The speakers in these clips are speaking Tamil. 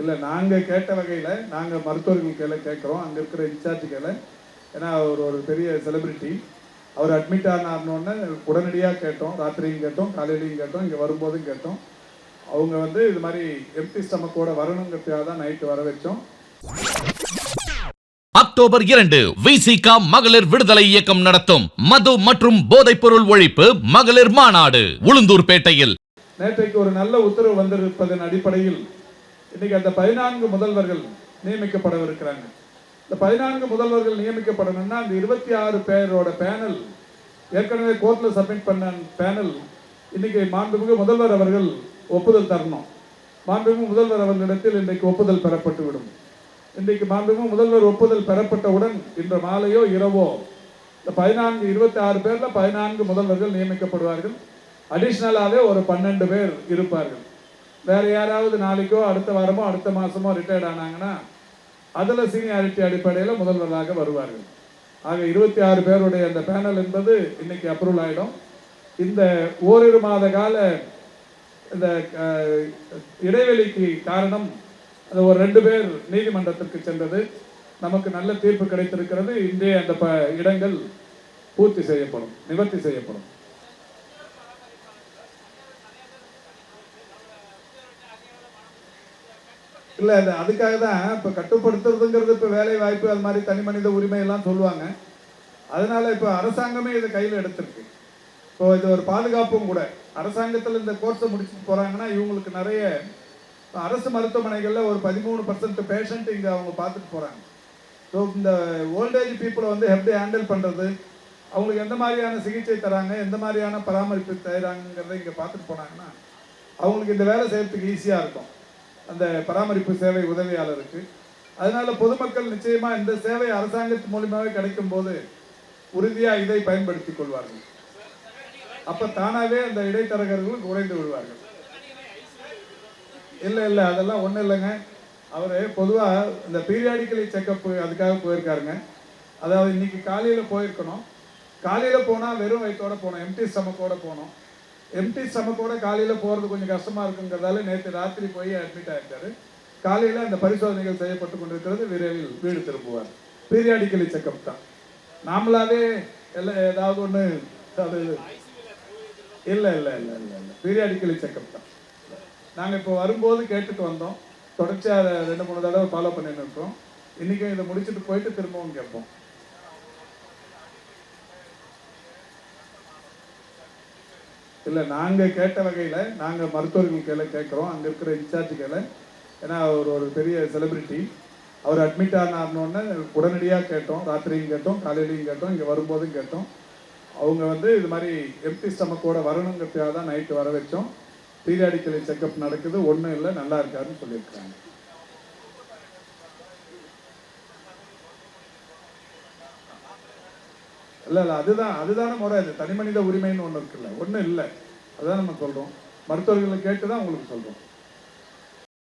இல்லை நாங்கள் கேட்ட வகையில் நாங்கள் மருத்துவர்கள் கையில் கேட்குறோம். அங்கே இருக்கிற இன்சார்ஜ் கையில். ஏன்னா அவர் ஒரு பெரிய செலிபிரிட்டி அவர் அட்மிட் ஆனார்னோடனே உடனடியாக கேட்டோம். ராத்திரியும் கேட்டோம் காலையிலையும் கேட்டோம் இங்கே வரும்போதும் கேட்டோம். அவங்க வந்து இது மாதிரி எம்டி ஸ்டமக்கோட வரணுங்கிறதுக்காக தான் நைட்டு வர வச்சோம். அக்டோபர் இரண்டு விசிகா மகளிர் விடுதலை இயக்கம் நடத்தும். மது மற்றும் போதைப்பொருள் ஒழிப்பு மகளிர் மாநாடு உளுந்தூர்பேட்டையில். நேற்றைக்கு ஒரு நல்ல உத்தரவு வந்திருப்பதன் அடிப்படையில் இன்னைக்கு அந்த பதினான்கு முதல்வர்கள் நியமிக்கப்படவிருக்கிறாங்க. இந்த பதினான்கு முதல்வர்கள் நியமிக்கப்படணும்னா அந்த இருபத்தி ஆறு பேரோட பேனல் ஏற்கனவே கோர்ட்டில் சப்மிட் பண்ண பேனல் இன்னைக்கு மாண்புமிகு முதல்வர் அவர்கள் ஒப்புதல் தரணும். மாண்புமிகு முதல்வர் அவர்களிடத்தில் இன்றைக்கு ஒப்புதல் பெறப்பட்டு விடும் இன்றைக்கு மாண்புமிகு முதல்வர் ஒப்புதல் பெறப்பட்டவுடன் இன்று மாலையோ இரவோ இந்த பதினான்கு இருபத்தி ஆறு பேரில் பதினான்கு முதல்வர்கள் நியமிக்கப்படுவார்கள். அடிஷ்னலாகவே ஒரு பன்னெண்டு பேர் இருப்பார்கள். வேற யாராவது நாளைக்கோ அடுத்த வாரமோ அடுத்த மாசமோ ரிட்டையர்ட் ஆனாங்கன்னா அதில் சீனியாரிட்டி அடிப்படையில் முதல்வராக வருவார்கள். ஆக இருபத்தி ஆறு பேருடைய அந்த பேனல் என்பது இன்னைக்கு அப்ரூவல் ஆயிடும். இந்த ஓரிரு மாத கால இந்த இடைவெளிக்கு காரணம் அது ஒரு ரெண்டு பேர் நீதிமன்றத்திற்கு சென்றது. நமக்கு நல்ல தீர்ப்பு கிடைத்திருக்கிறது. இன்றைய அந்த ப இடங்கள் பூர்த்தி செய்யப்படும் நிவர்த்தி செய்யப்படும். இல்ல அது அதுக்காக தான் இப்ப கட்டுப்படுத்துறதுங்கிறது இப்ப வேலை வாய்ப்பு அது மாதிரி தனி மனித உரிமை எல்லாம் சொல்லுவாங்க. அதனால இப்ப அரசாங்கமே இதை கையில எடுத்திருக்கு. இப்போ இது ஒரு பாதுகாப்பும் கூட. அரசாங்கத்துல இந்த கோர்ஸை முடிச்சுட்டு போறாங்கன்னா இவங்களுக்கு நிறைய அரசு மருத்துவமனைகள்ல ஒரு பதிமூணு பர்சன்ட் பேஷண்ட் இங்க அவங்க பார்த்துட்டு போறாங்க. ஸோ இந்த ஓல்டேஜ் பீப்புளை வந்து எப்படி ஹேண்டில் பண்றது? அவங்களுக்கு எந்த மாதிரியான சிகிச்சை தராங்க? எந்த மாதிரியான பராமரிப்பு தராங்கிறத இங்க பார்த்துட்டு போனாங்கன்னா அவங்களுக்கு இந்த வேலை செய்யறதுக்கு ஈஸியா இருக்கும். அந்த பராமரிப்பு சேவை உதவியாளருக்கு. அதனால பொதுமக்கள் நிச்சயமா இந்த சேவை அரசாங்கத்து மூலியமாவே கிடைக்கும் போது உறுதியா இதை பயன்படுத்திக் கொள்வார்கள். அப்ப தானாவே அந்த இடைத்தரகர்கள் குறைந்து விடுவார்கள். இல்ல இல்ல அதெல்லாம் ஒன்றும் இல்லைங்க. அவரு பொதுவா இந்த பீரியாடிக்கலி செக்கப் அதுக்காக போயிருக்காருங்க. அதாவது இன்னைக்கு காலையில போயிருக்கணும். காலையில போனா வெறும் வயிற்றோட போனோம் எம்டி ஸ்டமக்கோட போனோம் எம்டி ஸ்டமக்கோட காலையில் போகிறது கொஞ்சம் கஷ்டமாக இருக்குங்கிறதால நேற்று ராத்திரி போய் அட்மிட் ஆயிருக்காரு காலையில் அந்த பரிசோதனைகள் செய்யப்பட்டு கொண்டிருக்கிறது. விரைவில் வீடு திரும்புவார். பீரியாடிக்கலி செக்கப் தான். நாமளாவே எல்லாம் ஏதாவது ஒன்று அது இல்லை இல்லை இல்லை இல்லை இல்லை. பீரியாடிக்கலி செக்கப் தான். நாங்கள் இப்போ வரும்போது கேட்டுட்டு வந்தோம். தொடர்ச்சியாக ரெண்டு மூணு தடவை ஃபாலோ பண்ணிட்டு இருக்கோம். இன்றைக்கும் இதை முடிச்சுட்டு போயிட்டு திரும்பவும் கேட்போம். இல்லை நாங்கள் கேட்ட வகையில் நாங்கள் மருத்துவர்கள் கையில் கேட்குறோம். அங்கே இருக்கிற இன்சார்ஜ் கையில். ஏன்னா அவர் ஒரு பெரிய செலிபிரிட்டி அவர் அட்மிட் ஆனார்னோடனே உடனடியாக கேட்டோம். ராத்திரியும் கேட்டோம் காலையிலையும் கேட்டோம் இங்கே வரும்போதும் கேட்டோம். அவங்க வந்து இது மாதிரி எம்டி ஸ்டமக்கோட வரணுங்கிறதுக்காக தான் நைட்டு வர வச்சோம். பீரியாடிக்கலி செக்கப் நடக்குது. ஒன்றும் இல்லை நல்லா இருக்காருன்னு சொல்லியிருக்காங்க இல்லை இல்லை அதுதான் அதுதானே முறை. அது தனி மனித உரிமைன்னு ஒன்று இருக்குல்ல. ஒன்றும் இல்லை. அதான் நம்ம சொல்கிறோம் மருத்துவர்களை கேட்டு தான் உங்களுக்கு சொல்கிறோம்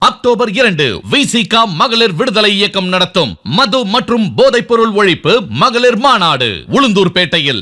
அக்டோபர் இரண்டு விசிகா மகளிர் விடுதலை இயக்கம் நடத்தும். மது மற்றும் போதைப்பொருள் ஒழிப்பு மகளிர் மாநாடு உளுந்தூர்பேட்டையில்